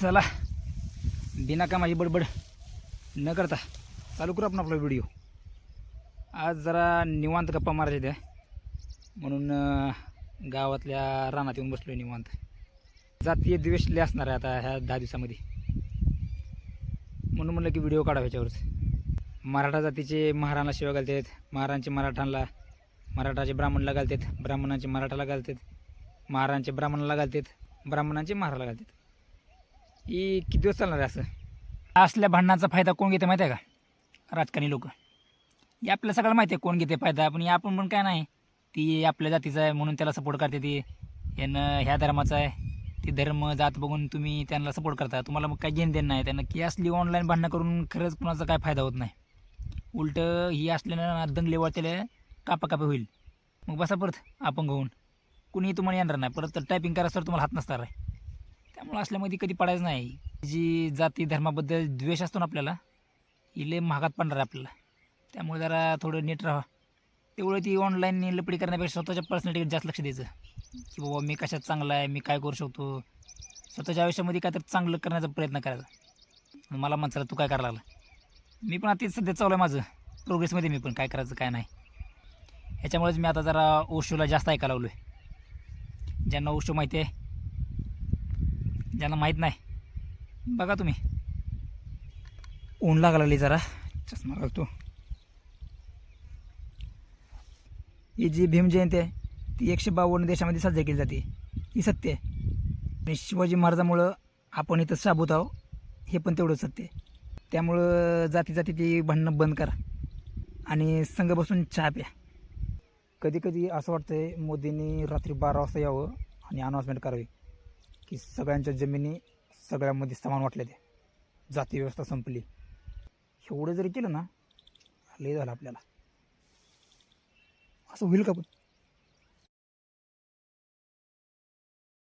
चला. बिना कामाची बडबड न करता चालू करू आपण आपला व्हिडिओ आज जरा निवांत गप्पा मारायच्या त्या म्हणून गावातल्या रानात येऊन बसलो निवांत. जातीय द्वेष लय असणार आहे आता ह्या दहा दिवसामध्ये. म्हणून म्हणलं की व्हिडिओ काढा ह्याच्यावरच मराठा जातीचे महाराणा शिवाय घालतात. महाराणचे मराठांना मराठाचे ब्राह्मणला घालतात. ब्राह्मणांचे मराठाला घालतात. महाराणचे ब्राह्मणाला घालतात. ब्राह्मणांचे महाराला घालतात. ही किती दिवस चालणार आहे असं? असल्या भांडणाचा फायदा कोण घेते माहिती आहे का? राजकारणी लोक. हे आपल्याला सगळ्याला माहिती आहे कोण घेते फायदा पण आपण पण काय नाही. ती आपल्या जातीचा आहे म्हणून त्याला सपोर्ट करते ती. यानं ह्या धर्माचा आहे. ती धर्म जात बघून तुम्ही त्यांना सपोर्ट करता. तुम्हाला मग काही घेणं देणं नाही. त्यांना की असली ऑनलाईन भांडणं करून खरंच कुणाचा काय फायदा होत नाही. उलटं ही असल्यानं दंगले वळतेले कापाकापी होईल. मग बसा परत आपण घेऊन. कुणी तुम्हाला येणार नाही. परत टायपिंग करा सर तुम्हाला हात नसणार आहे. त्यामुळे असल्यामध्ये कधी पडायचं नाही. जी जाती धर्माबद्दल द्वेष असतो ना आपल्याला ही लय महागात पडणार आहे आपल्याला. त्यामुळे जरा थोडं नीट राहा तेवढं ती ऑनलाईन लपडी करण्यापेक्षा स्वतःच्या पर्सनॅलिटीकडे जास्त लक्ष द्यायचं. की बाबा मी कशात चांगला आहे मी काय करू शकतो? स्वतःच्या आयुष्यामध्ये काहीतरी चांगलं करण्याचा प्रयत्न करायचा. मला म्हणसाला तू काय करायला लागला? मी पण आता सध्या चालू आहे माझं. प्रोग्रेसमध्ये मी पण काय करायचं काय नाही. ह्याच्यामुळेच मी आता जरा ओशोला जास्त ऐकायला लावलो आहे ज्यांना ओशो माहिती आहे ज्यांना माहीत नाही. बघा तुम्ही. ऊन लागायला लागली जरा. चष्मा घालतो. ही जी भीम जयंती आहे ती एकशे बावन्न देशामध्ये साजरी केली जाते. ही सत्य आहे. आणि शिवाजी महाराजामुळं आपण इथं साबूत आहो हे पण तेवढं सत्य आहे. त्यामुळं जाती जाती ती भांडणं बंद करा. आणि संघ बसून चहा प्या. कधी कधी असं वाटतंय मोदींनी रात्री बारा वाजता यावं आणि अनाऊन्समेंट करावी. की सगळ्यांच्या जमिनी सगळ्यांमध्ये समान वाटल्या त्या जाती व्यवस्था संपली. एवढं जरी केलं ना लय झालं आपल्याला. असं होईल का पण?